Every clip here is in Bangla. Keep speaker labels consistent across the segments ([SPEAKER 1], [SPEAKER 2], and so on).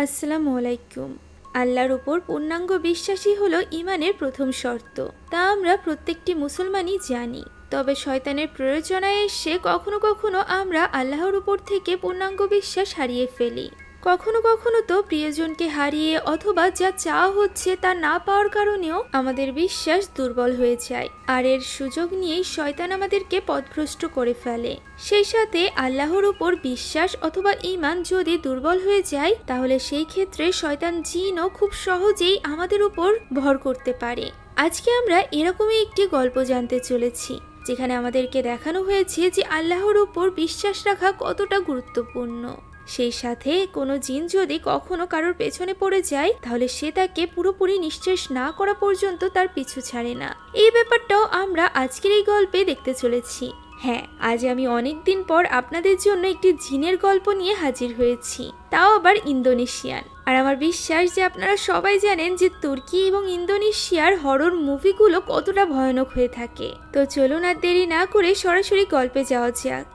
[SPEAKER 1] আসসালামু আলাইকুম। আল্লাহর উপর পূর্ণাঙ্গ বিশ্বাসী হলো ইমানের প্রথম শর্ত। তা আমরা প্রত্যেকটি মুসলমানই জানি। তবে শয়তানের প্রয়োজনায় এসে কখনো কখনো আমরা আল্লাহর উপর থেকে পূর্ণাঙ্গ বিশ্বাস হারিয়ে ফেলি। কখনো কখনো তো প্রিয়জনকে হারিয়ে অথবা যা চাওয়া হচ্ছে তা না পাওয়ার কারণেও আমাদের বিশ্বাস দুর্বল হয়ে যায়। আর এর সুযোগ নিয়েই শয়তান আমাদেরকে পথভ্রষ্ট করে ফেলে। সেই সাথে আল্লাহর উপর বিশ্বাস অথবা ঈমান যদি দুর্বল হয়ে যায়, তাহলে সেই ক্ষেত্রে শয়তান জিনও খুব সহজেই আমাদের উপর ভর করতে পারে। আজকে আমরা এরকমই একটি গল্প জানতে চলেছি, যেখানে আমাদেরকে দেখানো হয়েছে যে আল্লাহর উপর বিশ্বাস রাখা কতটা গুরুত্বপূর্ণ। সেই সাথে কোনো জিন যদি কখনো কারোর পেছনে পড়ে যায়, তাহলে সে তাকে পুরোপুরি নিঃশেষ না করা পর্যন্ত তার পিছু ছাড়ে না। এই ব্যাপারটাও আমরা আজকের এই গল্পে দেখতে চলেছি। হ্যাঁ আজ আমি অনেক দিন পর আপনাদের জন্য একটি জিনের গল্প নিয়ে হাজির হয়েছি। তাও আবার ইন্দোনেশিয়ান। আর আমার বিশ্বাস যে আপনারা সবাই জানেন যে তুর্কি এবং ইন্দোনেশিয়ার হরর মুভিগুলো কতটা ভয়ানক হয়ে থাকে। তো চলুন আর দেরি না করে সরাসরি গল্পে যাওয়া যাক।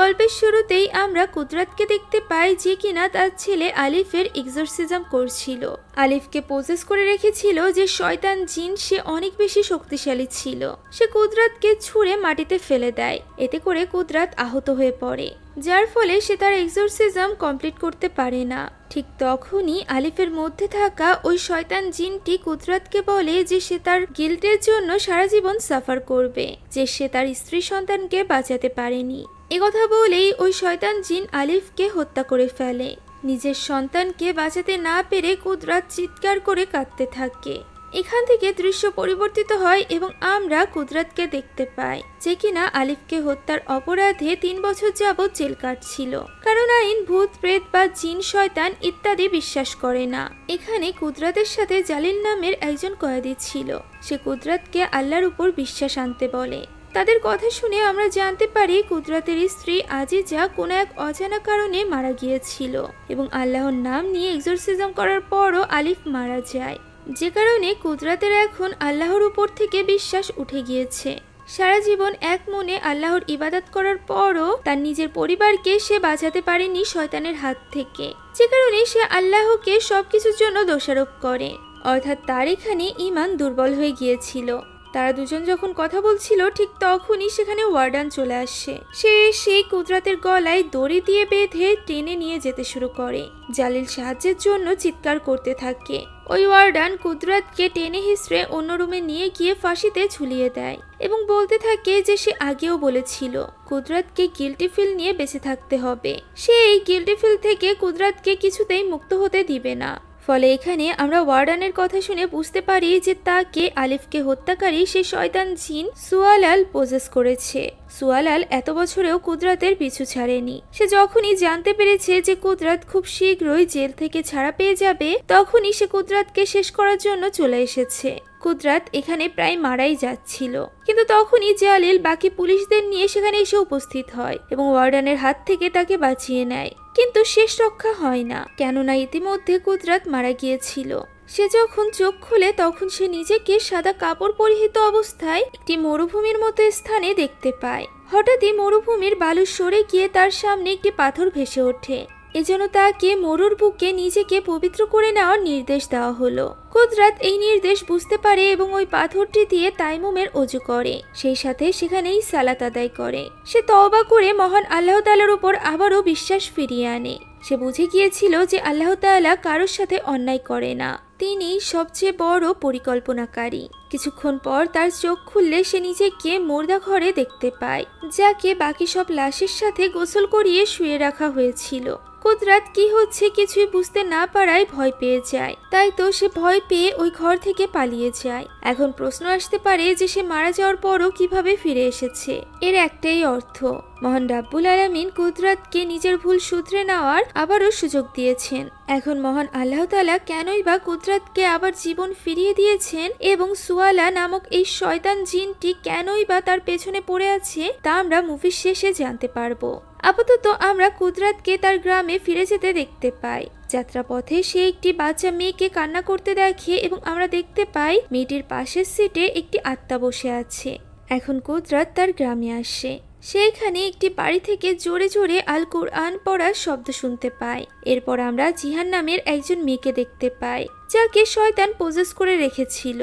[SPEAKER 1] গল্পের শুরুতেই আমরা কুদরাতকে দেখতে পাই যে কিনা তার ছেলে আলিফের এক্সরসিজম করছিল। আলিফকে পোজেস করে রেখেছিল যে শয়তান জিন সে অনেক বেশি শক্তিশালী ছিল। সে কুদরাতকে ছুঁড়ে মাটিতে ফেলে দেয়। এতে করে কুদরাত আহত হয়ে পড়ে। যার ফলে সে তার এক্সরসিজম কমপ্লিট করতে পারে না। ঠিক তখনই আলিফের মধ্যে থাকা ওই শয়তান জিনটি কুদরাতকে বলে যে সে তার গিল্টের জন্য সারা জীবন সাফার করবে, যে সে তার স্ত্রী সন্তানকে বাঁচাতে পারেনি। একথা বলেই ওই শয়তান জিন আলিফকে হত্যা করে ফেলে। নিজের সন্তানকে বাঁচাতে না পেরে কুদরাত চিৎকার করে কাঁদতে থাকে। এখান থেকে দৃশ্য পরিবর্তিত হয় এবং আমরা কুদরাতকে দেখতে পাই, যে কিনা আলিফকে হত্যার অপরাধে তিন বছর যাবৎ জেল কাটছিল। কারণ আইন, ভূত, প্রেত বা জিন, শয়তান ইত্যাদি বিশ্বাস করে না। এখানে কুদরাতের সাথে জালিল নামের একজন কয়েদি ছিল। সে কুদরাতকে আল্লাহর উপর বিশ্বাস আনতে বলে। তাদের কথা শুনে আমরা জানতে পারি কুদরাতের স্ত্রী আজিজা কোনো এক অজানা কারণে মারা গিয়েছিল এবং আল্লাহর নাম নিয়ে এক্সরসিজম করার পরও আলিফ মারা যায়। যে কারণে কুদরাতের এখন আল্লাহর উপর থেকে বিশ্বাস উঠে গিয়েছে। সারা জীবন এক মনে আল্লাহর ইবাদত করার পরও তার নিজের পরিবারকে সে বাঁচাতে পারেনি শয়তানের হাত থেকে। যে কারণে সে আল্লাহকে সবকিছুর জন্য দোষারোপ করে। অর্থাৎ তার এখানে ইমান দুর্বল হয়ে গিয়েছিল। তারা দুজন যখন কথা বলছিল, ঠিক তখনই সেখানে ওয়ার্ডান চলে আসে। সে সেই কুদরাতের গলায় দড়ি দিয়ে বেঁধে টেনে নিয়ে যেতে শুরু করে, জালিল সাহায্যের জন্য চিৎকার করতে থাকে। ওই ওয়ার্ডান কুদরাতকে টেনে হিসড়ে অন্য রুমে নিয়ে গিয়ে ফাঁসিতে ঝুলিয়ে দেয় এবং বলতে থাকে যে সে আগেও বলেছিল, কুদরাতকে গিল্টি ফিল নিয়ে বেঁচে থাকতে হবে। সে এই গিল্টি ফিল থেকে কুদরাতকে কিছুতেই মুক্ত হতে দিবে না। ফলে এখানে আমরা ওয়ার্ডানের কথা শুনে বুঝতে পারি যে তাকে আলিফকে হত্যাকারী সে শয়তান জিন সুয়ালাল পোজেস করেছে। সুয়ালাল এত বছরেও কুদরাতের পিছু ছাড়েনি। সে যখনই জানতে পেরেছে যে কুদরাত খুব শীঘ্রই জেল থেকে ছাড়া পেয়ে যাবে, তখনই সে কুদরাতকে শেষ করার জন্য চলে এসেছে। কুদরাত এখানে প্রায় মারাই যাচ্ছিল। কিন্তু তখনই জালিল বাকি পুলিশদের নিয়ে সেখানে এসে উপস্থিত হয় এবং ওয়ার্ডানের হাত থেকে তাকে বাঁচিয়ে নেয়। কিন্তু শেষ রক্ষা হয় না। কেননা ইতিমধ্যে কুদরাত মারা গিয়েছিল। সে যখন চোখ খুলে তখন সে নিজেকে সাদা কাপড় পরিহিত অবস্থায় একটি মরুভূমির মতো স্থানে দেখতে পায়। হঠাৎই মরুভূমির বালু সরে গিয়ে তার সামনে একটি পাথর ভেসে ওঠে। এজন্য তাকে মরুর বুকে নিজেকে পবিত্র করে নেওয়ার নির্দেশ দেওয়া হলো। কুদরাত এই নির্দেশ বুঝতে পারে এবং ওই পাথরটি দিয়ে তাইমুমের অজু করে। সেই সাথে সেখানেই সালাত আদায় করে। সে তওবা করে মহান আল্লাহ তালার উপর আবারও বিশ্বাস ফিরিয়ে আনে। সে বুঝে গিয়েছিল যে আল্লাহ তাআলা কারোর সাথে অন্যায় করে না। তিনি সবচেয়ে বড় পরিকল্পনাকারী। কিছুক্ষণ পর তার চোখ খুললে সে নিজেকে মোর্দা ঘরে দেখতে পায়, যাকে বাকি সব লাশের সাথে গোসল করিয়ে শুয়ে রাখা হয়েছিল। কুদরাত কি হচ্ছে কিছুই বুঝতে না পারায় ভয় পেয়ে যায়। তাই তো সে ভয় পেয়ে ওই ঘর থেকে পালিয়ে যায়। এখন প্রশ্ন আসতে পারে যে সে মারা যাওয়ার পরও কীভাবে ফিরে এসেছে। এর একটাই অর্থ, মহান রাব্বুল আলামিন কুদরাতকে নিজের ভুল শুধরে নেওয়ার আবারও সুযোগ দিয়েছেন। এখন মহান আল্লাহ তালা কেনই বা কুদরাতকে আবার জীবন ফিরিয়ে দিয়েছেন এবং সুয়ালা নামক এই শয়তান জিনটি কেনই বা তার পেছনে পড়ে আছে, তা আমরা মুভির শেষে জানতে পারব। আপাতত আমরা কুদরাতকে তার গ্রামে ফিরে যেতে দেখতে পাই। যাত্রাপথে সে একটি বাচ্চা মেয়েকে কান্না করতে দেখে এবং আমরা দেখতে পাই মেয়েটির পাশের সিটে একটি আত্মা বসে আছে। এখন কুদরাত তার গ্রামে আসে। সেইখানে একটি বাড়ি থেকে জোরে জোরে আল কোরআন পড়ার শব্দ শুনতে পায়। এরপর আমরা জিহান নামের একজন মেয়েকে দেখতে পাই, যাকে শয়তান পোজেস করে রেখেছিল।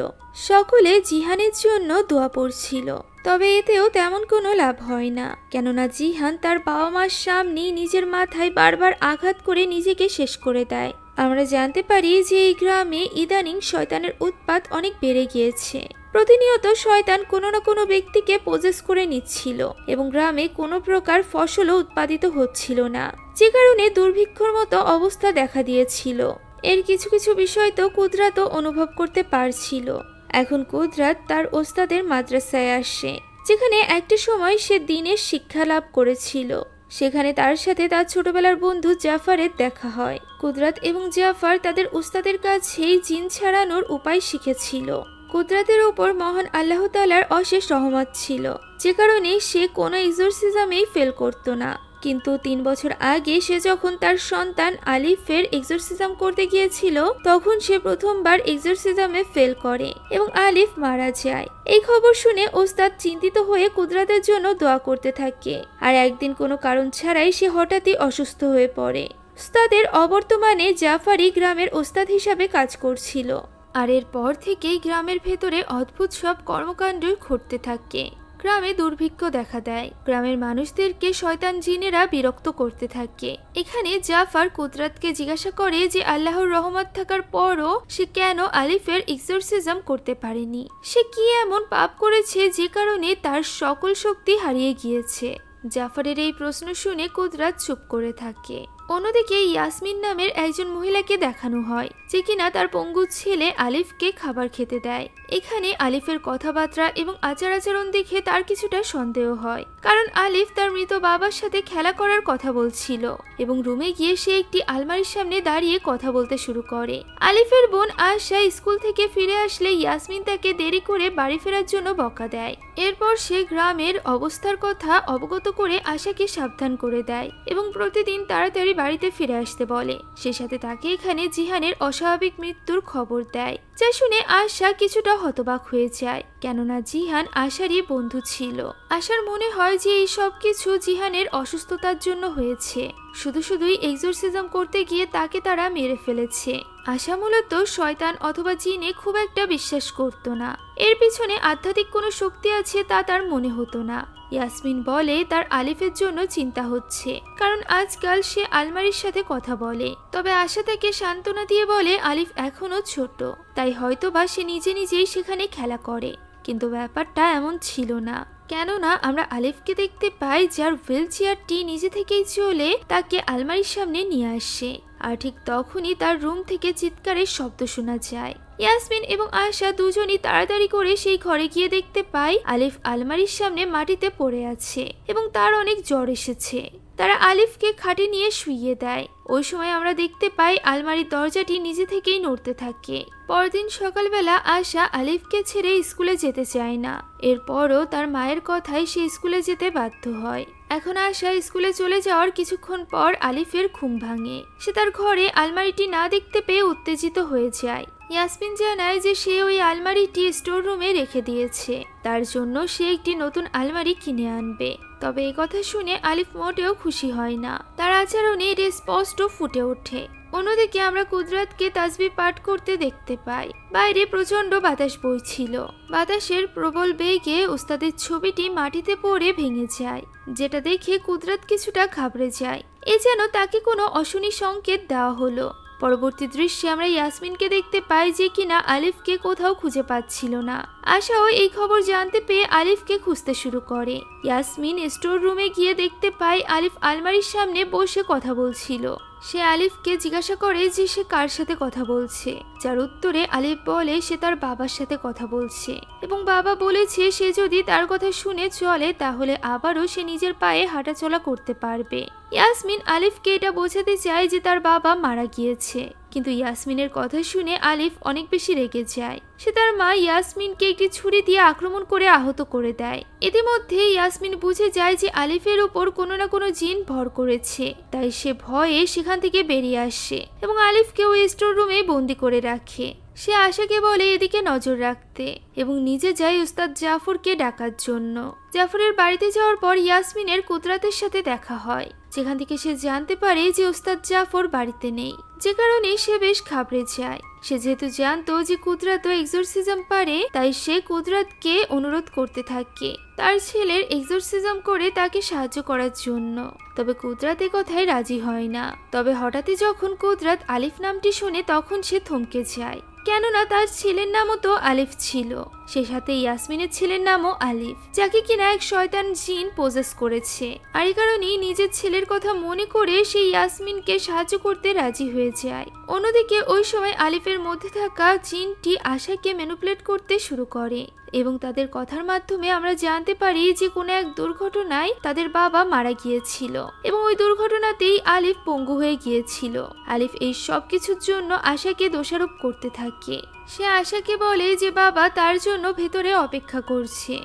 [SPEAKER 1] সকলে জিহানের জন্য দোয়া পড়ছিল। তবে এতেও তেমন কোনো লাভ হয় না। কেননা জিহান তার বাবা মার সামনে নিজের মাথায় বারবার আঘাত করে নিজেকে শেষ করে দেয়। আমরা জানতে পারি যে এই গ্রামে ইদানিং শয়তানের উৎপাত অনেক বেড়ে গিয়েছে। প্রতিনিয়ত শয়তান কোনো না কোনো ব্যক্তিকে পোজেস করে নিচ্ছিল এবং গ্রামে কোনো প্রকার ফসলও উৎপাদিত হচ্ছিল না। যে কারণে দুর্ভিক্ষর মতো অবস্থা দেখা দিয়েছিল। এর কিছু কিছু বিষয় তো কুদরাতও অনুভব করতে পারছিল। এখন কুদরাত তার ওস্তাদের মাদ্রাসায় আসে, যেখানে একটি সময় সে দিনের শিক্ষা লাভ করেছিল। সেখানে তার সাথে তার ছোটবেলার বন্ধু জাফারের দেখা হয়। কুদরাত এবং জাফার তাদের উস্তাদের কাছেই জিন ছাড়ানোর উপায় শিখেছিল। কুদরাতের উপর মহান আল্লাহ তালার অশেষ রহমত ছিল। যে কারণে সে কোনো এক্সোরসিজমেই ফেল করতো না। কিন্তু তিন বছর আগে সে যখন তার সন্তান আলিফের এক্সোরসিজম করতে গিয়েছিল, তখন সে প্রথমবার এক্সোরসিজমে ফেল করে এবং আলিফ মারা যায়। এই খবর শুনে ওস্তাদ চিন্তিত হয়ে কুদরাতের জন্য দোয়া করতে থাকে। আর একদিন কোনো কারণ ছাড়াই সে হঠাৎই অসুস্থ হয়ে পড়ে। ওস্তাদের অবর্তমানে জাফারি গ্রামের ওস্তাদ হিসাবে কাজ করছিল। আর এরপর থেকেই গ্রামের ভেতরে অদ্ভুত সব কর্মকাণ্ড ঘটতে থাকে। গ্রামে দুর্ভিক্ষ দেখা দেয়। গ্রামের মানুষদেরকে শয়তান জিনেরা বিরক্ত করতে থাকে। এখানে জাফার কুদরাতকে জিজ্ঞাসা করে যে আল্লাহর রহমত থাকার পরও সে কেন আলিফের এক্সোরসিজম করতে পারেনি? সে কি এমন পাপ করেছে যে কারণে তার সকল শক্তি হারিয়ে গিয়েছে? জাফারের এই প্রশ্ন শুনে কুদরাত চুপ করে থাকে। অন্যদিকে ইয়াসমিন নামের একজন মহিলাকে দেখানো হয়, যে কিনা তার পঙ্গু ছেলে আলিফকে খাবার খেতে দেয়। এখানে আলিফের কথাবার্তা এবং আচার আচরণ দেখে তার কিছুটা সন্দেহ হয়। কারণ আলিফ তার মৃত বাবার সাথে খেলা করার কথা বলছিল এবং রুমে গিয়ে সে একটি আলমারির সামনে দাঁড়িয়ে কথা বলতে শুরু করে। আলিফের বোন আশা স্কুল থেকে ফিরে আসলে ইয়াসমিন তাকে দেরি করে বাড়ি ফেরার জন্য বকা দেয়। এরপর সে গ্রামের অবস্থার কথা অবগত করে আশাকে সাবধান করে দেয় এবং প্রতিদিন তাড়াতাড়ি বাড়িতে ফিরে আসতে বলে। সে সাথে তাকে এখানে জিহানের অস্বাভাবিক মৃত্যুর খবর দেয়, যা শুনে আশা কিছুটা হতবাক হয়ে যায়। কেননা জিহান আশারই বন্ধু ছিল। আশার মনে হয় যে এই সব কিছু জিহানের অসুস্থতার জন্য হয়েছে। শুধু শুধুই এক্সোরসিজম করতে গিয়ে তাকে তারা মেরে ফেলেছে। আশা মূলত শয়তান অথবা জিনে খুব একটা বিশ্বাস করত না। এর পিছনে আধ্যাত্মিক কোনো শক্তি আছে তা তার মনে হতো না। ইয়াসমিন বলে, তার আলিফের জন্য চিন্তা হচ্ছে। কারণ আজকাল সে আলমারির সাথে কথা বলে। তবে আশা তাকে সান্ত্বনা দিয়ে বলে, আলিফ এখনও ছোট। তাই হয়তোবা সে নিজে নিজেই সেখানে খেলা করে। কিন্তু ব্যাপারটা এমন ছিল না। কেননা আমরা আলিফকে দেখতে পাই যার হুইল চেয়ারটি নিজে থেকেই চলে তাকে আলমারির সামনে নিয়ে আসে আর ঠিক তখনই তার রুম থেকে চিৎকারের শব্দ শোনা যায়। ইয়াসমিন এবং আয়শা দুজনই তাড়াতাড়ি করে সেই ঘরে গিয়ে দেখতে পাই আলিফ আলমারির সামনে মাটিতে পড়ে আছে এবং তার অনেক জ্বর এসেছে। তারা আলিফকে খাটে নিয়ে শুইয়ে দেয়। ওই সময় আমরা দেখতে পাই আলমারির দরজাটি নিজে থেকেই নড়তে থাকে। পরদিন সকালবেলা আশা আলিফকে ছেড়ে স্কুলে যেতে চায় না। এরপরও তার মায়ের কথায় সে স্কুলে যেতে বাধ্য হয়। এখন আশা স্কুলে চলে যাওয়ার কিছুক্ষণ পর আলিফের ঘুম ভাঙে। সে তার ঘরে আলমারিটি না দেখতে পেয়ে উত্তেজিত হয়ে যায়। ইয়াসমিন জানায় যে সে ওই আলমারিটি স্টোর রুমে রেখে দিয়েছে। তার জন্য সে একটি নতুন আলমারি কিনে আনবে। তবে এই কথা শুনে আলিফ মোটেও খুশি হয় না। তার আচরণে এটা স্পষ্ট ফুটে ওঠে। অন্যদিকে আমরা কুদরাতকে তাজবি পাঠ করতে দেখতে পাই। বাইরে প্রচণ্ড বাতাস বইছিল। বাতাসের প্রবল বেগে উস্তাদের ছবিটি মাটিতে পড়ে ভেঙে যায়, যেটা দেখে কুদরাত কিছুটা ঘাবড়ে যায়। এ যেন তাকে কোনো অশনি সংকেত দেওয়া হলো। পরবর্তী দৃশ্যে আমরা ইয়াসমিনকে দেখতে পাই যে কিনা আলিফকে কোথাও খুঁজে পাচ্ছিল না। আশাও এই খবর জানতে পেয়ে আলিফকে খুঁজতে শুরু করে। ইয়াসমিন স্টোর রুমে গিয়ে দেখতে পাই আলিফ আলমারির সামনে বসে কথা বলছিল। সে আলিফকে জিজ্ঞাসা করে যে সে কার সাথে কথা বলছে, যার উত্তরে আলিফ বলে সে তার বাবার সাথে কথা বলছে এবং বাবা বলেছে সে যদি তার কথা শুনে চলে তাহলে আবারও সে নিজের পায়ে হাঁটাচলা করতে পারবে। ইয়াসমিন আলিফকে এটা বোঝাতে চায় যে তার বাবা মারা গিয়েছে। কিন্তু ইয়াসমিনের কথা শুনে আলিফ অনেক বেশি রেগে যায়। সে তার মা ইয়াসমিনকে একটি ছুরি দিয়ে আক্রমণ করে আহত করে দেয়। ইতিমধ্যে ইয়াসমিন বুঝে যায় যে আলিফের উপর কোনো না কোনো জিন ভর করেছে। তাই সে ভয়ে সেখান থেকে বেরিয়ে আসে এবং আলিফকে ওই স্টোর রুমে বন্দি করে রাখে। সে আশাকে বলে এদিকে নজর রাখতে এবং নিজে যায় উস্তাদ জাফরকে ডাকার জন্য। জাফরের বাড়িতে যাওয়ার পর ইয়াসমিনের কুদরাতের সাথে দেখা হয়। যেখান থেকে সে জানতে পারে যে উস্তাদ জাফর বাড়িতে নেই। যে কারণে সে বেশ ঘাবড়ে যায়। সে যেহেতু জানতো যে কুদরাত এক্সোরসিজম পারে, তাই সে কুদরাতকে অনুরোধ করতে থাকে তার ছেলের এক্সোরসিজম করে তাকে সাহায্য করার জন্য। তবে কুদরাত কথায় রাজি হয় না। তবে হঠাৎই যখন কুদরাত আলিফ নামটি শুনে তখন সে থমকে যায়। কেননা তার ছেলের নামও তো আলিফ ছিল। সে সাথে ইয়াসমিনের ছেলের নামও আলিফ, যাকে কিনা এক শয়তান জিন পোজেস করেছে। আর এই কারণেই নিজের ছেলের কথা মনে করে সে ইয়াসমিনকে সাহায্য করতে রাজি হয়ে যায়। অন্যদিকে ওই সময় আলিফের মধ্যে থাকা জিনটি আশাকে ম্যানুপুলেট করতে শুরু করে এবং তাদের কথার মাধ্যমে আমরা জানতে পারি যে কোনো এক দুর্ঘটনায় তাদের বাবা মারা গিয়েছিল এবং ওই দুর্ঘটনাতেই আলিফ পঙ্গু হয়ে গিয়েছিল। আলিফ এই সব কিছুর জন্য আশাকে দোষারোপ করতে থাকে। সে আশাকে বলে যে বাবা তার জন্য ভেতরে অপেক্ষা করছে,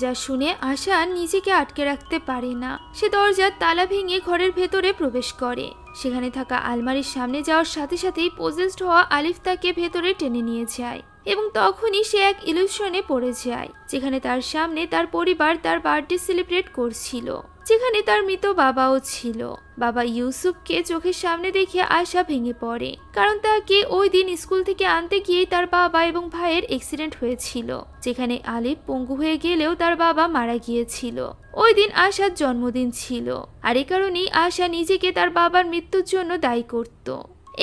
[SPEAKER 1] যা শুনে আশা নিজেকে আটকে রাখতে পারে না। সে দরজার তালা ভেঙে ঘরের ভেতরে প্রবেশ করে। সেখানে থাকা আলমারির সামনে যাওয়ার সাথে সাথেই পজেসড হওয়া আলিফ তাকে ভেতরে টেনে নিয়ে যায় এবং তখনই সে এক ইলুশনে পড়ে যায়, যেখানে তার সামনে তার পরিবার তার বার্থডে সেলিব্রেট করছিল। যেখানে তার মৃত বাবাও ছিল। বাবা ইউসুফকে চোখের সামনে দেখে আশা ভেঙে পড়ে, কারণ তাকে ওই দিন স্কুল থেকে আনতে গিয়েই তার বাবা এবং ভাইয়ের অ্যাক্সিডেন্ট হয়েছিল, যেখানে আলিফ পঙ্গু হয়ে গেলেও তার বাবা মারা গিয়েছিল। ওই দিন আশার জন্মদিন ছিল, আর এ কারণেই আশা নিজেকে তার বাবার মৃত্যুর জন্য দায়ী করত।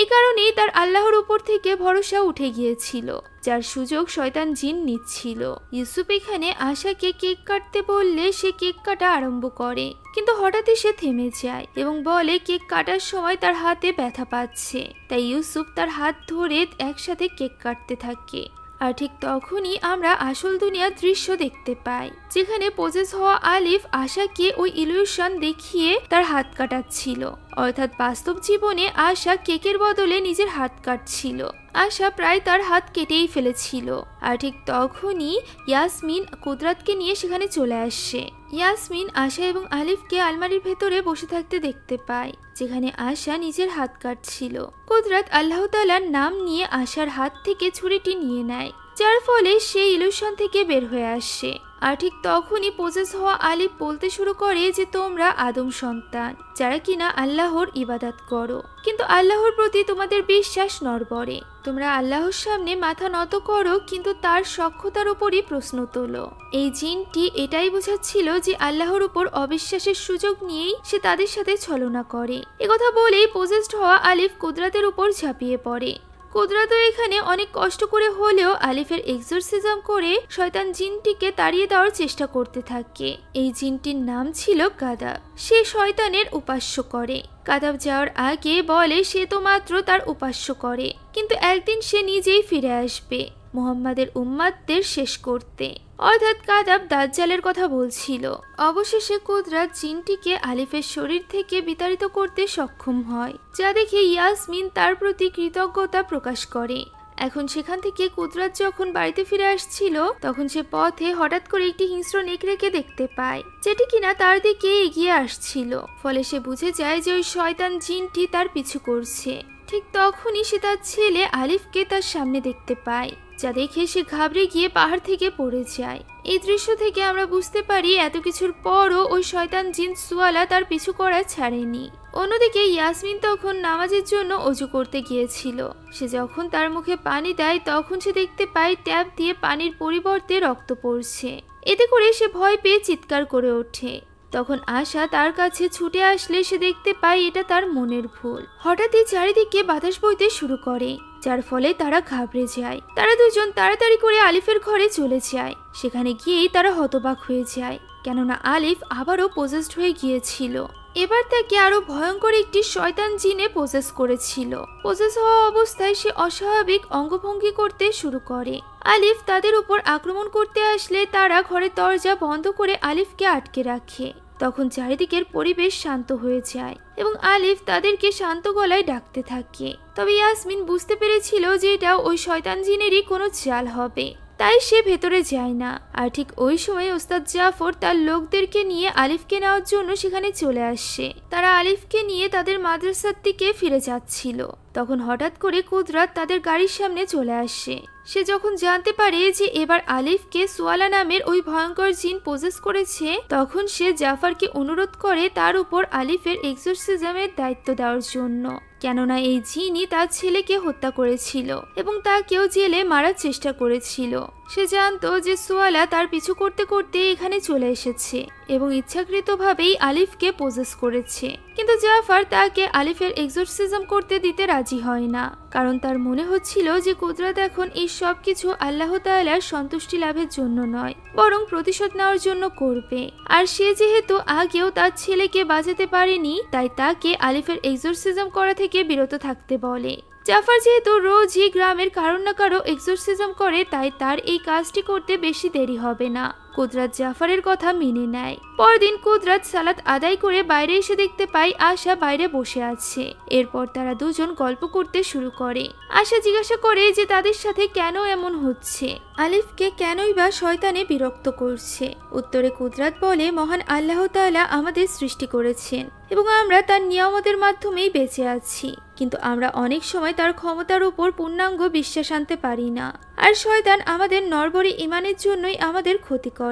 [SPEAKER 1] এ কারণেই তার আল্লাহর উপর থেকে ভরসা উঠে গিয়েছিল, যার সুযোগ শয়তান জিন নিচ্ছিল। ইউসুফ এখানে আশাকে কেক কাটতে বললে সে কেক কাটা আরম্ভ করে, কিন্তু হঠাৎই সে থেমে যায় এবং বলে কেক কাটার সময় তার হাতে ব্যথা পাচ্ছে। তাই ইউসুফ তার হাত ধরে একসাথে কেক কাটতে থাকে। আর ঠিক তখনই আমরা আসল দুনিয়ার দৃশ্য দেখতে পাই, যেখানে পজেস হওয়া আলিফ আশাকে ওই ইলিউশন দেখিয়ে তার হাত কাটাচ্ছিল। অর্থাৎ বাস্তব জীবনে আশা কেকের বদলে নিজের হাত কাটছিল। আশা প্রায় তার হাত কেটেই ফেলেছিল। আর ঠিক তখনই ইয়াসমিন কুদরাতকে নিয়ে সেখানে চলে আসে। ইয়াসমিন আশা এবং আলিফকে আলমারির ভেতরে বসে থাকতে দেখতে পায়। যেখানে আশা নিজের হাত কাটছিল। কুদরাত আল্লাহ তালার নাম নিয়ে আশার হাত থেকে ছুরিটি নিয়ে নেয়, যার ফলে সে ইলুশন থেকে বের হয়ে আসে। আর ঠিক তখনই পোজেস হওয়া আলী বলতে শুরু করে যে, তোমরা আদম সন্তান, যারা কিনা আল্লাহর ইবাদাত করো। কিন্তু আল্লাহর প্রতি তোমাদের বিশ্বাস নড়বড়ে। তোমরা আল্লাহর সামনে মাথা নত করো, কিন্তু তার সক্ষতার উপরই প্রশ্ন তোলো। এই জিনটি এটাই বোঝাচ্ছিল যে আল্লাহর উপর অবিশ্বাসের সুযোগ নিয়েই সে তাদের সাথে ছলনা করে। একথা বলেই পজেস্ট হওয়া আলিফ কুদরাতের উপর ঝাঁপিয়ে পড়ে। কুদরাত এখানে অনেক কষ্ট করে হলেও আলিফের এক্সোরসিজম করে শয়তান জিনটিকে তাড়িয়ে দেওয়ার চেষ্টা করতে থাকে। এই জিনটির নাম ছিল গাদা। সে শয়তানের উপাস্য করে। কাদাব যাওয়ার আগে বলে সে তো মাত্র তার উপাস্য করে, কিন্তু একদিন সে নিজেই ফিরে আসবে, মোহাম্মদের উম্মাদদের শেষ করতে। অর্থাৎ কাদাব দাজ্জালের কথা বলছিল। অবশেষে কুদরাত জিনটিকে আলিফের শরীর থেকে বিতাড়িত করতে সক্ষম হয়, যা দেখে ইয়াসমিন তার প্রতি কৃতজ্ঞতা প্রকাশ করে। এখন সেখান থেকে কুদরাত যখন বাড়িতে ফিরে আসছিল, তখন সে পথে হঠাৎ করে একটি হিংস্র নেকড়েকে দেখতে পায়, যেটি কিনা তার দিকে এগিয়ে আসছিল। ফলে সে বুঝে যায় যে ওই শয়তান জিনটি তার পিছু করছে। ঠিক তখনই সে তার ছেলে আলিফকে তার সামনে দেখতে পায়, যা দেখে সে ঘাবড়ে গিয়ে পাহাড় থেকে পড়ে যায়। এই দৃশ্য থেকে আমরা বুঝতে পারি এত কিছুর পরও ওই শয়তান জিন সুয়ালা তার পিছু করা ছাড়েনি। অন্যদিকে ইয়াসমিন তখন নামাজের জন্য অজু করতে গিয়েছিল। সে যখন তার মুখে পানি দেয়, তখন সে দেখতে পায় ট্যাপ দিয়ে পানির পরিবর্তে রক্ত পড়ছে। এতে করে সে ভয় পেয়ে চিৎকার করে ওঠে। তখন আশা তার কাছে ছুটে আসলে সে দেখতে পায় এটা তার মনের ভুল। হঠাৎই চারিদিকে বাতাস বইতে শুরু করে, যার ফলে তারা ঘাবড়ে যায়। তারা দুজন তাড়াতাড়ি করে আলিফের ঘরে চলে যায়। সেখানে গিয়েই তারা হতবাক হয়ে যায়, কেননা আলিফ আবারও পজেস্ট হয়ে গিয়েছিল। এবার তাকে আরও ভয়ঙ্কর একটি শয়তান জিনে পোজেস করেছিল। পোজেস হওয়া অবস্থায় সে অস্বাভাবিক অঙ্গভঙ্গি করতে শুরু করে। আলিফ তাদের উপর আক্রমণ করতে আসলে তারা ঘরের দরজা বন্ধ করে আলিফকে আটকে রাখে। তখন চারিদিকের পরিবেশ শান্ত হয়ে যায় এবং আলিফ তাদেরকে শান্ত গলায় ডাকতে থাকে। তবে ইয়াসমিন বুঝতে পেরেছিল যে এটা ওই শয়তান জিনেরই কোনো চাল হবে। তাই সে ভেতরে যায় না। আর ঠিক ওই সময় ওস্তাদ জাফর তার লোকদেরকে নিয়ে আলিফকে নেওয়ার জন্য সেখানে চলে আসে। তারা আলিফকে নিয়ে তাদের মাদ্রাসার দিকে ফিরে যাচ্ছিল। তখন হঠাৎ করে কুদরাত তাদের গাড়ির সামনে চলে আসে। সে যখন জানতে পারে যে এবার আলিফকে সোয়ালা নামের ওই ভয়ঙ্কর জিন পোজেস করেছে, তখন সে জাফারকে অনুরোধ করে তার উপর আলিফের এক্সোরসিজমের দায়িত্ব দেওয়ার জন্য। কেননা এই জিনই তার ছেলেকে হত্যা করেছিল এবং তাকেও জেলে মারার চেষ্টা করেছিল। সে জানতো যে সোয়ালা তার পিছু করতে করতে এখানে চলে এসেছে এবং ইচ্ছাকৃতভাবেই আলিফকে পোজেস করেছে। কিন্তু জাফার তাকে আলিফের এক্সোরসিজম করতে দিতে রাজি হয় না। কারণ তার মনে হচ্ছিল যে কুদরত এখন এই সব কিছু আল্লাহ তাআলার সন্তুষ্টি লাভের জন্য নয়, বরং প্রতিশোধ নেওয়ার জন্য করবে। আর সে যেহেতু আগেও তার ছেলেকে বাঁচাতে পারেনি, তাই তাকে আলিফের এক্সোরসিজম করা থেকে বিরত থাকতে বলে। জাফর যেহেতু রোজই গ্রামের কারও না কারও এক্সোরসিজম করে, তাই তার এই কাজটি করতে বেশি দেরি হবে না। কুদরাত জাফারের কথা মেনে নেয়। পরদিন কুদরাত সালাত আদায় করে বাইরে এসে দেখতে পায় আশা বাইরে বসে আছে। এরপর তারা দুজন গল্প করতে শুরু করে। আশা জিজ্ঞাসা করে যে তাদের সাথে কেন এমন হচ্ছে? আলিফকে কেনই বা শয়তানে বিরক্ত করছে? উত্তরে কুদরাত বলে, মহান আল্লাহ তাআলা আমাদের সৃষ্টি করেছেন এবং আমরা তার নিয়ামতের মাধ্যমেই বেঁচে আছি। কিন্তু আমরা অনেক সময় তার ক্ষমতার উপর পূর্ণাঙ্গ বিশ্বাস আনতে পারি না। আর শয়তান আমাদের নরবরে ইমানের জন্যই আমাদের ক্ষতি করে।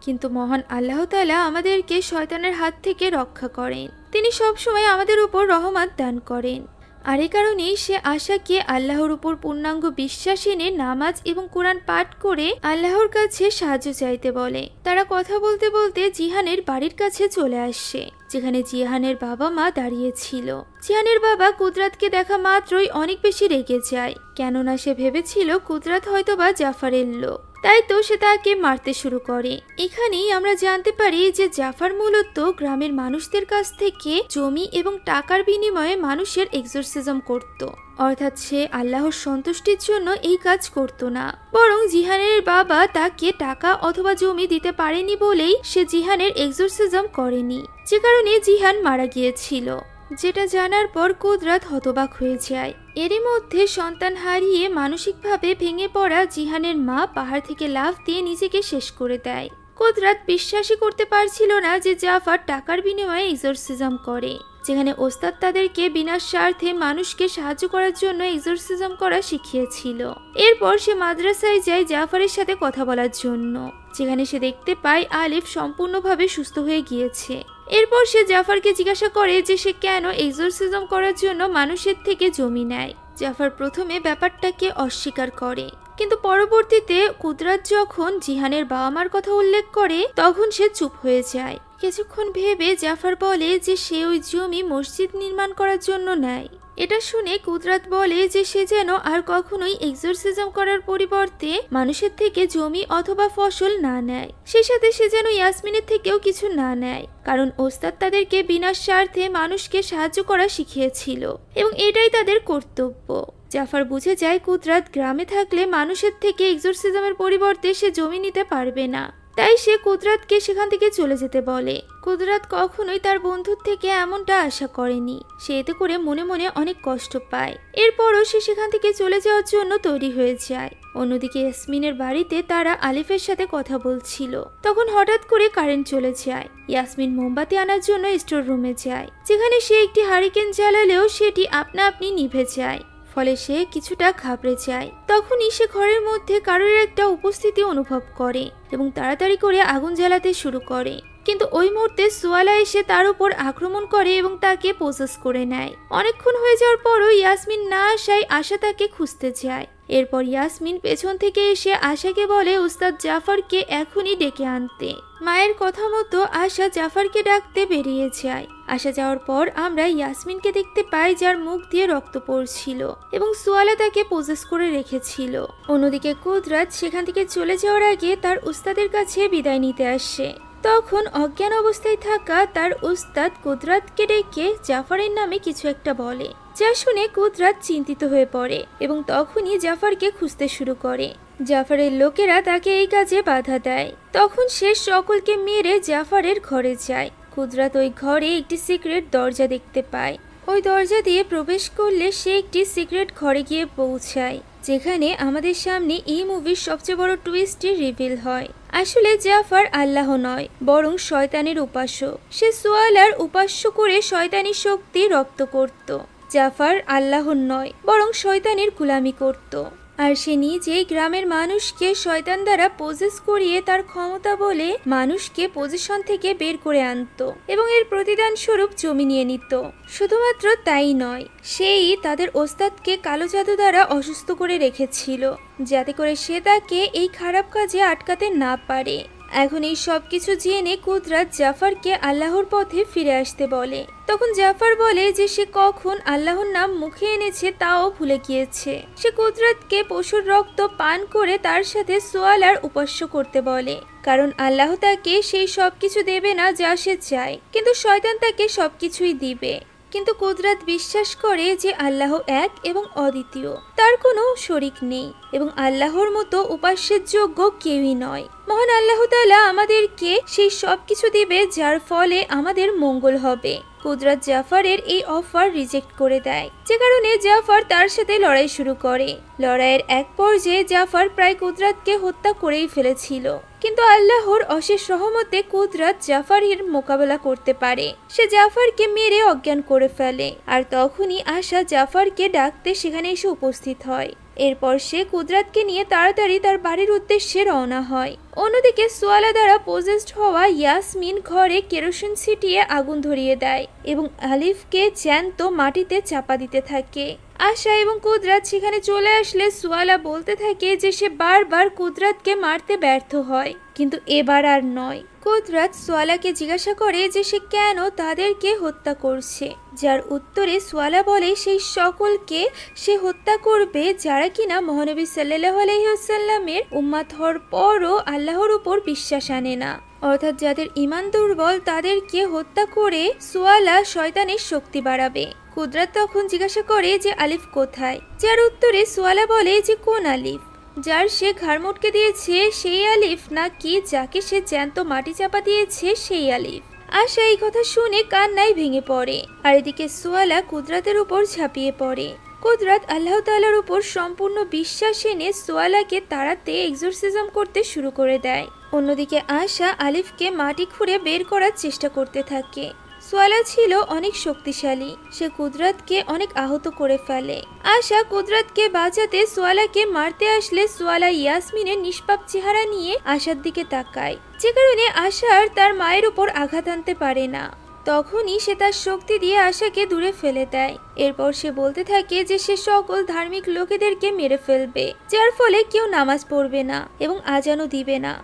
[SPEAKER 1] কিন্তু মহান আল্লাহ তালা আমাদেরকে শয়তানের হাত থেকে রক্ষা করেন। তিনি সবসময় আমাদের উপর রহমত দান করেন। আর এ কারণেই সে আশাকে আল্লাহর উপর পূর্ণাঙ্গ বিশ্বাস এনে নামাজ এবং কোরআন পাঠ করে আল্লাহর কাছে সাহায্য চাইতে বলে। তারা কথা বলতে বলতে জিহানের বাড়ির কাছে চলে আসে, যেখানে জিহানের বাবা মা দাঁড়িয়েছিল জিহানের বাবা কুদরাতকে দেখা মাত্রই অনেক বেশি রেগে যায়, কেননা সে ভেবেছিল কুদরাত হয়তোবা জাফারের লোক। তাই তো সে তাকে মারতে শুরু করে। এখানেই আমরা জানতে পারি যে জাফার মূলত গ্রামের মানুষদের কাছ থেকে জমি এবং টাকার বিনিময়ে মানুষের এক্সোরসিজম করত। অর্থাৎ সে আল্লাহর সন্তুষ্টির জন্য এই কাজ করত না। বরং জিহানের বাবা তাকে টাকা অথবা জমি দিতে পারেনি বলেই সে জিহানের এক্সোরসিজম করেনি। যে কারণে জিহান মারা গিয়েছিল। যেটা জানার পর কুদরাত হতবাক হয়ে যায়। এরই মধ্যে সন্তান হারিয়ে মানসিকভাবে ভেঙে পড়া জিহানের মা পাহাড় থেকে লাভ দিয়ে নিজেকে শেষ করে দেয়। কোদরাত বিশ্বাসই করতে পারছিল না যে জাফার টাকার বিনিময়ে এক্সোরসিজম করে। যেখানে ওস্তাদ তাদেরকে বিনা স্বার্থে মানুষকে সাহায্য করার জন্য এক্সোরসিজম করা শিখিয়েছিল। এরপর সে মাদ্রাসায় যায় জাফারের সাথে কথা বলার জন্য, যেখানে সে দেখতে পায় আলিফ সম্পূর্ণভাবে সুস্থ হয়ে গিয়েছে। এরপর সে জাফারকে জিজ্ঞাসা করে যে সে কেন এক্সোরসিজম করার জন্য মানুষের থেকে জমি নেয়। জাফার প্রথমে ব্যাপারটাকে অস্বীকার করে, কিন্তু পরবর্তীতে কুদরাত যখন জিহানের বাবা মার কথা উল্লেখ করে, তখন সে চুপ হয়ে যায়। কিছুক্ষণ ভেবে জাফর বলে যে সে ওই জমি মসজিদ নির্মাণ করার জন্য নেয়। এটা শুনে কুদরাত বলে যে সে যেন আর কখনোই এক্সোরসিজম করার পরিবর্তে মানুষের থেকে জমি অথবা ফসল না নেয়। সেই সাথে সে যেন ইয়াসমিনের থেকেও কিছু না নেয়, কারণ ওস্তাদ তাদেরকে বিনা স্বার্থে মানুষকে সাহায্য করা শিখিয়েছিল এবং এটাই তাদের কর্তব্য। জাফর বুঝে যায় কুদরাত গ্রামে থাকলে মানুষের থেকে এক্সোরসিজমের পরিবর্তে সে জমি নিতে পারবে না। তাই সে কুদরাতকে সেখান থেকে চলে যেতে বলে। কুদরাত কখনোই তার বন্ধুর থেকে এমনটা আশা করেনি। সে এতে করে মনে মনে অনেক কষ্ট পায়। এরপরও সে সেখান থেকে চলে যাওয়ার জন্য তৈরি হয়ে যায়। অন্যদিকে ইয়াসমিনের বাড়িতে তারা আলিফের সাথে কথা বলছিল। তখন হঠাৎ করে কারেন্ট চলে যায়। ইয়াসমিন মোমবাতি আনার জন্য স্টোর রুমে যায়। যেখানে সে একটি হারিকেন জ্বালালেও সেটি আপনা আপনি নিভে যায়। ফলে সে কিছুটা ঘাবড়ে যায়। তখনই সে ঘরের মধ্যে কারোর একটা উপস্থিতি অনুভব করে এবং তাড়াতাড়ি করে আগুন জ্বালাতে শুরু করে। কিন্তু ওই মুহূর্তে সোয়ালা এসে তার উপর আক্রমণ করে এবং তাকে প্রসেস করে নেয়। অনেকক্ষণ হয়ে যাওয়ার পরও ইয়াসমিন না আসায় আশা তাকে খুঁজতে যায়। এরপর ইয়াসমিন পেছন থেকে এসে আশাকে বলে উস্তাদ জাফরকে এখনই ডেকে আনতে। মায়ের কথা মতো আশা জাফরকে ডাকতে বেরিয়ে যায়। আসা যাওয়ার পর আমরা ইয়াসমিনকে দেখতে পাই যার মুখ দিয়ে রক্ত পড়ছিল এবং সোয়ালা তাকে পোজেস করে রেখেছিল। অন্যদিকে কুদরাত সেখান থেকে চলে যাওয়ার আগে তার উস্তাদের কাছে বিদায় নিতে আসে। তখন অজ্ঞান অবস্থায় থাকা তার উস্তাদ কুদরাতকে ডেকে জাফরের নামে কিছু একটা বলে, যা শুনে কুদরাত চিন্তিত হয়ে পড়ে এবং তখনই জাফরকে খুঁজতে শুরু করে। জাফরের লোকেরা তাকে এই কাজে বাধা দেয়। তখন সে সকলকে মেরে জাফারের ঘরে যায়। কুদরাত ওই ঘরে একটি সিক্রেট দরজা দেখতে পায়। ওই দরজা দিয়ে প্রবেশ করলে সে একটি সিক্রেট ঘরে গিয়ে পৌঁছায়, যেখানে আমাদের সামনে এই মুভির সবচেয়ে বড় টুইস্টটি রিভিল হয়। আসলে জাফর আল্লাহ নয়, বরং শয়তানের উপাস্য। সে সোয়ালার উপাস্য করে শয়তানি শক্তি রপ্ত করত। জাফার আল্লাহর নয়, বরং শয়তানের গুলামি করত। আর সে নিজেই গ্রামের মানুষকে শয়তান দ্বারা পজেস করিয়ে তার ক্ষমতা বলে মানুষকে পজিশন থেকে বের করে আনত এবং এর প্রতিদান স্বরূপ জমি নিয়ে নিত। শুধুমাত্র তাই নয়, সেই তাদের ওস্তাদকে কালো জাদু দ্বারা অসুস্থ করে রেখেছিল, যাতে করে সে তাকে এই খারাপ কাজে আটকাতে না পারে। এখন এই সব কিছু জেনে কুদরাত জাফারকে আল্লাহর পথে ফিরে আসতে বলে। তখন জাফার বলে যে সে কখন আল্লাহর নাম মুখে এনেছে তাও ভুলে গিয়েছে। সে কুদরাতকে পশুর রক্ত পান করে তার সাথে সোয়ালার উপাস্য করতে বলে। কারণ আল্লাহ তাকে সেই সব কিছু দেবে না যা সে চায়। কিন্তু শয়তান তাকে সবকিছুই দিবে। কিন্তু কুদরাত বিশ্বাস করে যে আল্লাহ এক এবং অদ্বিতীয়। তার কোনো শরিক নেই এবং আল্লাহর মতো উপাস্যের যোগ্য কেউই নয়। মহান আল্লাহ তালা আমাদেরকে সেই সব কিছু দেবে যার ফলে আমাদের মঙ্গল হবে। কুদরাত জাফারের এই অফার রিজেক্ট করে দেয়। যে কারণে জাফার তার সাথে লড়াই শুরু করে। লড়াইয়ের এক পর্যায়ে জাফার প্রায় কুদরাতকে হত্যা করেই ফেলেছিল। কিন্তু আল্লাহর অশেষ সহমতে কুদরাত জাফারের মোকাবেলা করতে পারে। সে জাফারকে মেরে অজ্ঞান করে ফেলে। আর তখনই আশা জাফারকে ডাকতে সেখানে এসে উপস্থিত হয়। এরপর সে কুদরাতকে নিয়ে তাড়াতাড়ি তার বাড়ির উদ্দেশ্যে রওনা হয়। অন্যদিকে সোয়ালা দ্বারা পজেস্ট হওয়া ইয়াসমিন ঘরে কেরোসিন ছিটিয়ে আগুন ধরিয়ে দেয় এবং আলিফকে জ্যান্ত মাটিতে চাপা দিতে থাকে। আশা এবং কুদরাত সেখানে চলে আসলে সোয়ালা বলতে থাকে যে সে বারবার কুদরাতকে মারতে ব্যর্থ হয়। কিন্তু এবার আর নয়। কুদরাত সোয়ালাকে জিজ্ঞাসা করে যে সে কেন তাদেরকে হত্যা করছে? যার উত্তরে সোয়ালা বলে, সেই সকলকে সে হত্যা করবে যারা কিনা মহানবী সাল্লাহ আলহিহাসাল্লামের উম্মাত হওয়ার পরও আল্লাহর উপর বিশ্বাস আনে না। অর্থাৎ যাদের ইমান দুর্বল, তাদেরকে হত্যা করে সোয়ালা শয়তানের শক্তি বাড়াবে। কুদরাত তখন জিজ্ঞাসা করে যে আলিফ কোথায়? যার উত্তরে সোয়ালা বলে যে, কোন আলিফ? যার সে ঘাড় মোটকে দিয়েছে সেই আলিফ নাকি যাকে সে জ্যান্ত মাটি চাপা দিয়েছে সেই আলিফ? আশা এই কথা শুনে কান্নায় ভেঙে পড়ে। আর এদিকে সোয়ালা কুদরাতের উপর ঝাঁপিয়ে পড়ে। কুদরাত আল্লাহ তাআলার উপর সম্পূর্ণ বিশ্বাস এনে সোয়ালাকে তাড়াতে এক্সোরসিজম করতে শুরু করে দেয়। অন্যদিকে আশা আলিফকে মাটি খুঁড়ে বের করার চেষ্টা করতে থাকে। সোয়ালা ছিল অনেক শক্তিশালী। সে কুদরাতকে অনেক আহত করে ফেলে। আশা কুদরাতকে বাঁচাতে সোয়ালাকে মারতে আসলে সোয়ালা ইয়াসমিনের নিষ্পাপ চেহারা নিয়ে আশার দিকে তাকায়। যে কারণে আশার তার মায়ের উপর আঘাত আনতে পারে না। তখনই সে তার শক্তি দিয়ে আশাকে দূরে ফেলে দেয়। এরপর সে বলতে থাকে যে সে সকল ধার্মিক লোকেদেরকে মেরে ফেলবে, যার ফলে কেউ নামাজ পড়বে না এবং আজানও দিবে না।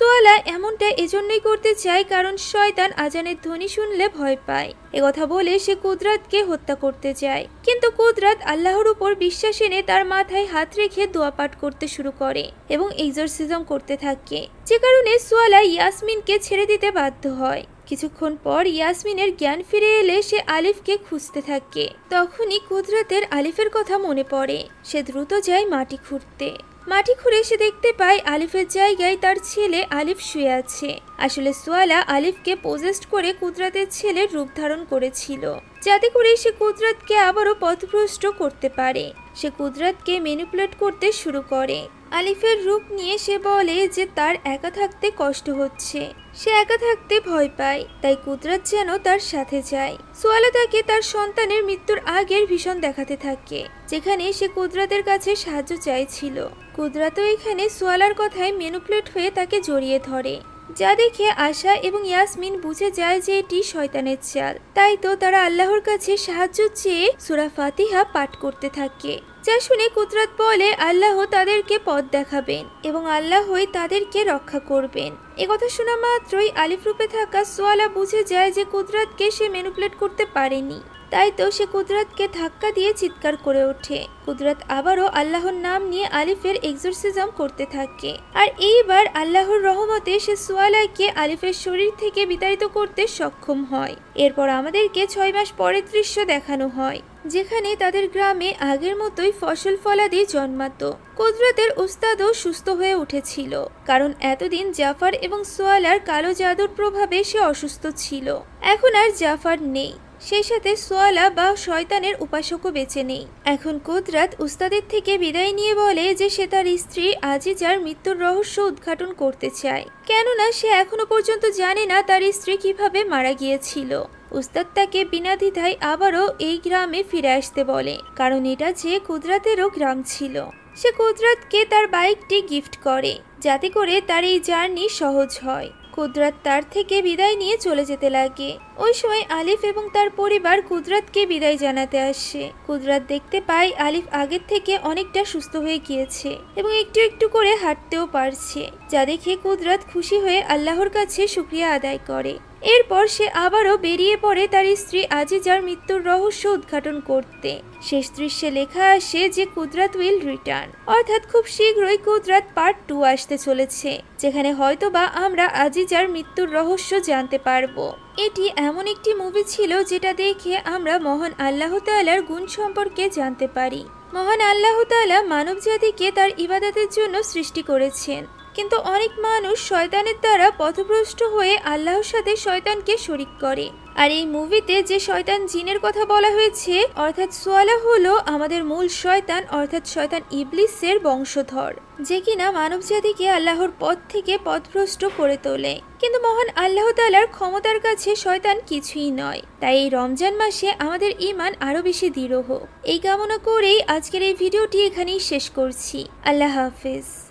[SPEAKER 1] সোয়ালা এমনটা এজন্যই করতে চায় কারণ শয়তান আজানের ধ্বনি শুনলে ভয় পায়। কথা বলে সে কুদরাতকে হত্যা করতে চায়। কিন্তু কুদরাত আল্লাহর উপর বিশ্বাস এনে তার মাথায় হাত রেখে দোয়া পাঠ করতে শুরু করে এবং এক্সরসিজম করতে থাকে। যে কারণে সোয়ালা ইয়াসমিনকে ছেড়ে দিতে বাধ্য হয়। কিছুক্ষণ পর ইয়াসমিনের জ্ঞান ফিরে এলে সে আলিফকে খুঁজতে থাকে। তখনই কুদরাতের আলিফের কথা মনে পড়ে। সে দ্রুত যায় মাটি খুঁড়তে। মাটি খুঁড়ে সে দেখতে পায় আলিফের জায়গায় তার ছেলে আলিফ শুয়ে আছে। আসলে সোয়ালা আলিফকে পোজেস্ট করে কুদরাতের ছেলের রূপ ধারণ করেছিল। যাতে করে সে কুদরাতকে আবারও পথভ্রষ্ট করতে পারে। সে কুদরাতকে ম্যানিপুলেট করতে শুরু করে। আলিফের রূপ নিয়ে সে বলে যে তার একা থাকতে কষ্ট হচ্ছে। সে একা থাকতে ভয় পায়, তাই কুদরাত যেন তার সাথে যায়। সোয়ালা তাকে তার সন্তানের মৃত্যুর আগের ভীষণ দেখাতে থাকে, যেখানে সে কুদরাতের কাছে সাহায্য চাইছিল। কুদরাতও এখানে সোয়ালার কথায় মেনুপ্লেট হয়ে তাকে জড়িয়ে ধরে। যা দেখে আশা এবং ইয়াসমিন বুঝে যায় যে এটি শয়তানের চাল তাই তো তারা আল্লাহর কাছে সাহায্য চেয়ে সুরা ফাতিহা পাঠ করতে থাকে। যা শুনে কুদরাত বলে, আল্লাহ তাদেরকে পথ দেখাবেন এবং আল্লাহই তাদেরকে রক্ষা করবেন। কথা শোনা মাত্রই আলিফ রূপে থাকা সোয়ালা বুঝে যায় যে কুদরাতকে সে ম্যানুপুলেট করতে পারেনি। তাই তো সে কুদরাতকে ধাক্কা দিয়ে চিৎকার করে ওঠে। কুদরাত আবারও আল্লাহর নাম নিয়ে আলিফের এক্সোরসিজম করতে থাকে। আর এইবার আল্লাহর রহমতে সে সোয়ালাকে আলিফের শরীর থেকে বিতাড়িত করতে সক্ষম হয়। এরপর আমাদেরকে ছয় মাস পরের দৃশ্য দেখানো হয়। যেখানে তাদের গ্রামে আগের মতোই ফসল ফলাদি জন্মাতো। কুদরতের উস্তাদও সুস্থ হয়ে উঠেছিল, কারণ এতদিন জাফার এবং সোয়ালার কালো জাদুর প্রভাবে সে অসুস্থ ছিল। এখন আর জাফার নেই সেই সাথে সোয়ালা বা শয়তানের উপাসকও বেঁচে নেই। এখন কুদরাত উস্তাদের থেকে বিদায় নিয়ে বলে যে সে তার স্ত্রী আজিজার মৃত্যুর রহস্য উদ্ঘাটন করতে চায়। কেননা সে এখনও পর্যন্ত জানে না তার স্ত্রী কীভাবে মারা গিয়েছিল। উস্তাদ তাকে বিনা দ্বিধায় আবারও এই গ্রামে ফিরে আসতে বলে, কারণ এটা যে কুদরাতেরও গ্রাম ছিল। সে কুদরাতকে তার বাইকটি গিফট করে, যাতে করে তার এই জার্নি সহজ হয়। কুদরাত তার থেকে বিদায় নিয়ে চলে যেতে লাগে। ওই সময় আলিফ এবং তার পরিবার কুদরাতকে বিদায় জানাতে আসে। কুদরাত দেখতে পায় আলিফ আগের থেকে অনেকটা সুস্থ হয়ে গিয়েছে এবং একটু একটু করে হাঁটতেও পারছে। যা দেখে কুদরাত খুশি হয়ে আল্লাহর কাছে শুক্রিয়া আদায় করে। এরপর সে আবারও বেরিয়ে পড়ে তার স্ত্রী আজিজার মৃত্যুর রহস্য উদ্ঘাটন করতে। শেষ দৃশ্যে লেখা আসে যে কুদরাত উইল রিটার্ন অর্থাৎ খুব শীঘ্রই কুদরাত পার্ট টু আসতে চলেছে, যেখানে হয়তোবা আমরা আজিজার মৃত্যুর রহস্য জানতে পারব। এটি এমন একটি মুভি ছিল যেটা দেখে আমরা মহান আল্লাহ তাআলার গুণ সম্পর্কে জানতে পারি। মহান আল্লাহ তাআলা মানব জাতিকে তার ইবাদতের জন্য সৃষ্টি করেছেন। কিন্তু অনেক মানুষ শয়তানের দ্বারা পথভ্রষ্ট হয়ে আল্লাহর সাথে শয়তানকে শরিক করে। আর এই মুভিতে যে শয়তান জিনের কথা বলা হয়েছে, অর্থাৎ সোয়ালা হলো আমাদের মূল শয়তান, অর্থাৎ শয়তান ইবলিসের বংশধর, যে কিনা মানব জাতিকে আল্লাহর পথ থেকে পথভ্রষ্ট করে তোলে। কিন্তু মহান আল্লাহ তাআলার ক্ষমতার কাছে শয়তান কিছুই নয়। তাই এই রমজান মাসে আমাদের ইমান আরও বেশি দৃঢ় হোক। এই কামনা করেই আজকের এই ভিডিওটি এখানেই শেষ করছি। আল্লাহ হাফেজ।